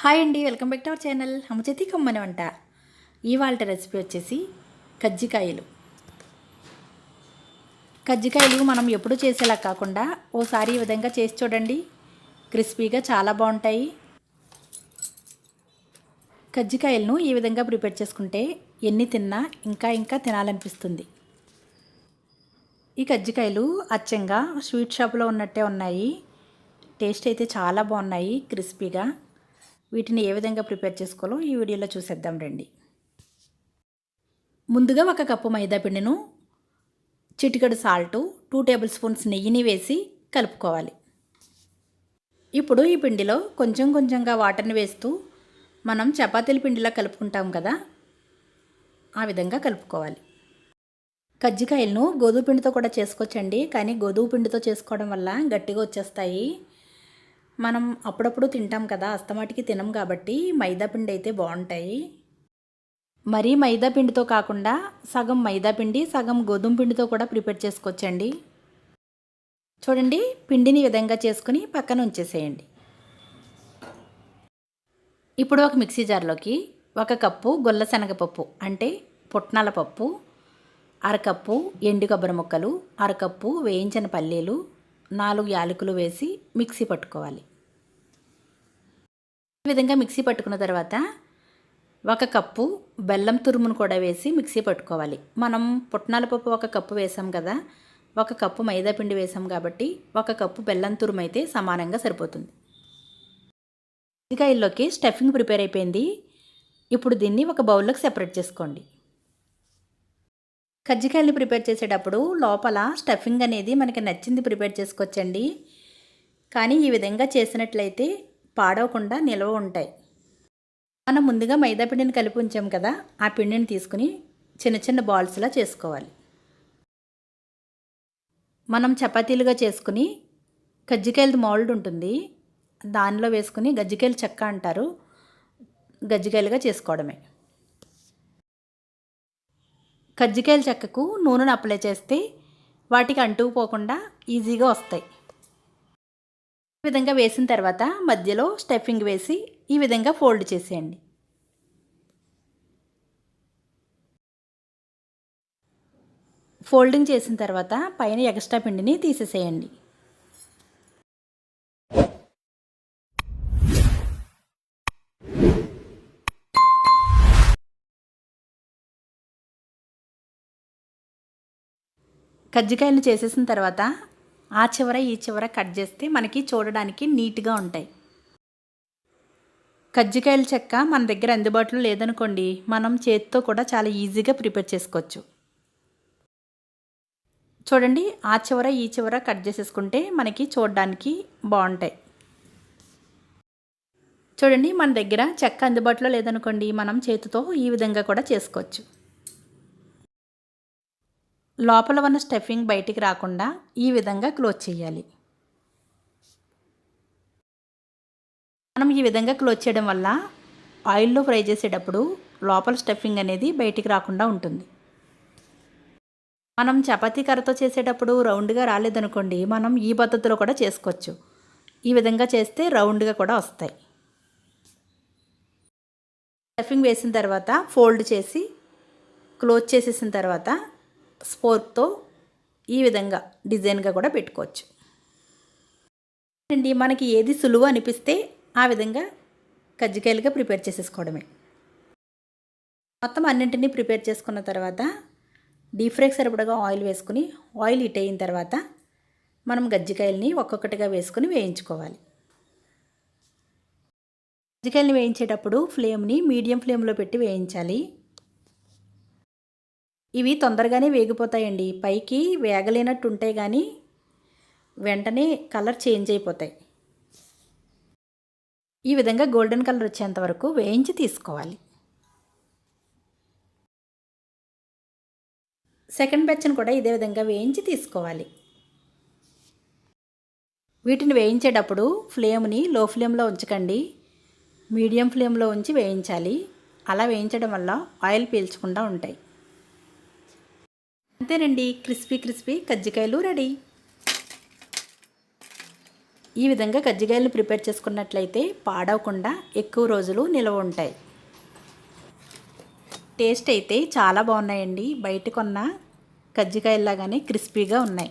Hi అండి welcome back to our channel. అమ్మచేతి కమ్మని వంట. ఇవాళ రెసిపీ వచ్చేసి కజ్జికాయలు. కజ్జికాయలు మనం ఎప్పుడు చేసేలా కాకుండా ఓసారి ఈ విధంగా చేసి చూడండి. క్రిస్పీగా చాలా బాగుంటాయి. కజ్జికాయలను ఈ విధంగా ప్రిపేర్ చేసుకుంటే ఎన్ని తిన్నా ఇంకా ఇంకా తినాలనిపిస్తుంది. ఈ కజ్జికాయలు అచ్చంగా స్వీట్ షాప్లో ఉన్నట్టే ఉన్నాయి. టేస్ట్ అయితే చాలా బాగున్నాయి క్రిస్పీగా. వీటిని ఏ విధంగా ప్రిపేర్ చేసుకోవాలో ఈ వీడియోలో చూసేద్దాం రండి. ముందుగా ఒక కప్పు మైదా పిండిను చిటికెడు సాల్టు టూ టేబుల్ స్పూన్స్ నెయ్యిని వేసి కలుపుకోవాలి. ఇప్పుడు ఈ పిండిలో కొంచెం కొంచెంగా వాటర్ని వేస్తూ మనం చపాతీల పిండిలా కలుపుకుంటాం కదా ఆ విధంగా కలుపుకోవాలి. కజ్జికాయలను గోధుమ పిండితో కూడా చేసుకోవచ్చండి కానీ గోధుమ పిండితో చేసుకోవడం వల్ల గట్టిగా వచ్చేస్తాయి. మనం అప్పుడప్పుడు తింటాం కదా అస్తమాటికి తినం కాబట్టి మైదా పిండి అయితే బాగుంటాయి మరీ మైదా పిండితో కాకుండా సగం మైదా పిండి సగం గోధుమ పిండితో కూడా ప్రిపేర్ చేసుకోవచ్చండి. చూడండి పిండిని విధంగా చేసుకుని పక్కన ఉంచేసేయండి. ఇప్పుడు ఒక మిక్సీ జార్లోకి ఒక కప్పు గొల్ల శనగపప్పు అంటే పుట్నాల పప్పు అరకప్పు ఎండు కొబ్బరి ముక్కలు అరకప్పు వేయించిన పల్లీలు నాలుగు యాలకులు వేసి మిక్సీ పట్టుకోవాలి. ఈ విధంగా మిక్సీ పట్టుకున్న తర్వాత ఒక కప్పు బెల్లం తురుమును కూడా వేసి మిక్సీ పట్టుకోవాలి. మనం పుట్నాల పప్పు ఒక కప్పు వేసాం కదా ఒక కప్పు మైదా పిండి వేసాం కాబట్టి ఒక కప్పు బెల్లం తురుము అయితే సమానంగా సరిపోతుంది. కజ్జికాయల్లోకి స్టఫింగ్ ప్రిపేర్ అయిపోయింది. ఇప్పుడు దీన్ని ఒక బౌల్లోకి సెపరేట్ చేసుకోండి. కజ్జికాయలు ప్రిపేర్ చేసేటప్పుడు లోపల స్టఫింగ్ అనేది మనకి నచ్చింది ప్రిపేర్ చేసుకోవచ్చండి. కానీ ఈ విధంగా చేసినట్లయితే పాడవకుండా నిల్వ ఉంటాయి. మనం ముందుగా మైదా పిండిని కలిపి ఉంచాం కదా ఆ పిండిని తీసుకుని చిన్న చిన్న బాల్స్లా చేసుకోవాలి. మనం చపాతీలుగా చేసుకుని కజ్జికాయలది మౌల్డ్ ఉంటుంది. దానిలో వేసుకుని గజ్జికాయలు చెక్క అంటారు. గజ్జికాయలుగా చేసుకోవడమే. కజ్జికాయల చెక్కకు నూనెను అప్లై చేస్తే వాటికి అంటుకుపోకుండా ఈజీగా వస్తాయి. ఈ విధంగా వేసిన తర్వాత మధ్యలో స్టఫింగ్ వేసి ఈ విధంగా ఫోల్డ్ చేసేయండి. ఫోల్డింగ్ చేసిన తర్వాత పైన ఎక్స్ట్రా పిండిని తీసేసేయండి. కజ్జికాయలు చేసేసిన తర్వాత ఆ చివర ఈ చివర కట్ చేస్తే మనకి చూడడానికి నీట్గా ఉంటాయి. కజ్జికాయల చెక్క మన దగ్గర అందుబాటులో లేదనుకోండి మనం చేతితో కూడా చాలా ఈజీగా ప్రిపేర్ చేసుకోవచ్చు. చూడండి ఆ చివర ఈ చివర కట్ చేసేసుకుంటే మనకి చూడడానికి బాగుంటాయి. చూడండి మన దగ్గర చెక్క అందుబాటులో లేదనుకోండి మనం చేతితో ఈ విధంగా కూడా చేసుకోవచ్చు. లోపల ఉన్న స్టఫింగ్ బయటికి రాకుండా ఈ విధంగా క్లోజ్ చేయాలి. మనం ఈ విధంగా క్లోజ్ చేయడం వల్ల ఆయిల్లో ఫ్రై చేసేటప్పుడు లోపల స్టఫింగ్ అనేది బయటికి రాకుండా ఉంటుంది. మనం చపాతీ కర్రతో చేసేటప్పుడు రౌండ్గా రాలేదనుకోండి మనం ఈ పద్ధతిలో కూడా చేసుకోవచ్చు. ఈ విధంగా చేస్తే రౌండ్గా కూడా వస్తాయి. స్టఫింగ్ వేసిన తర్వాత ఫోల్డ్ చేసి క్లోజ్ చేసేసిన తర్వాత స్పోర్క్తో ఈ విధంగా డిజైన్గా కూడా పెట్టుకోవచ్చు. అండి మనకి ఏది సులువు అనిపిస్తే ఆ విధంగా కజ్జికాయలుగా ప్రిపేర్ చేసేసుకోవడమే. మొత్తం అన్నింటినీ ప్రిపేర్ చేసుకున్న తర్వాత డీప్ ఫ్రైకి సరిపడగా ఆయిల్ వేసుకుని ఆయిల్ హీట్ అయిన తర్వాత మనం గజ్జికాయలని ఒక్కొక్కటిగా వేసుకుని వేయించుకోవాలి. గజ్జికాయలని వేయించేటప్పుడు ఫ్లేమ్ని మీడియం ఫ్లేమ్లో పెట్టి వేయించాలి. ఇవి తొందరగానే వేగిపోతాయండి. పైకి వేగలేనట్టు ఉంటే కానీ వెంటనే కలర్ చేంజ్ అయిపోతాయి. ఈ విధంగా గోల్డెన్ కలర్ వచ్చేంత వరకు వేయించి తీసుకోవాలి. సెకండ్ బెచ్చను కూడా ఇదే విధంగా వేయించి తీసుకోవాలి. వీటిని వేయించేటప్పుడు ఫ్లేమ్ని లో ఫ్లేమ్లో ఉంచకండి. మీడియం ఫ్లేమ్లో ఉంచి వేయించాలి. అలా వేయించడం వల్ల ఆయిల్ పీల్చకుండా ఉంటాయి. అంతేనండి. క్రిస్పీ క్రిస్పీ కజ్జికాయలు రెడీ. ఈ విధంగా కజ్జికాయలను ప్రిపేర్ చేసుకున్నట్లయితే పాడవకుండా ఎక్కువ రోజులు నిల్వ ఉంటాయి. టేస్ట్ అయితే చాలా బాగున్నాయండి. బయట కొన్న కజ్జికాయల్లాగానే క్రిస్పీగా ఉన్నాయి.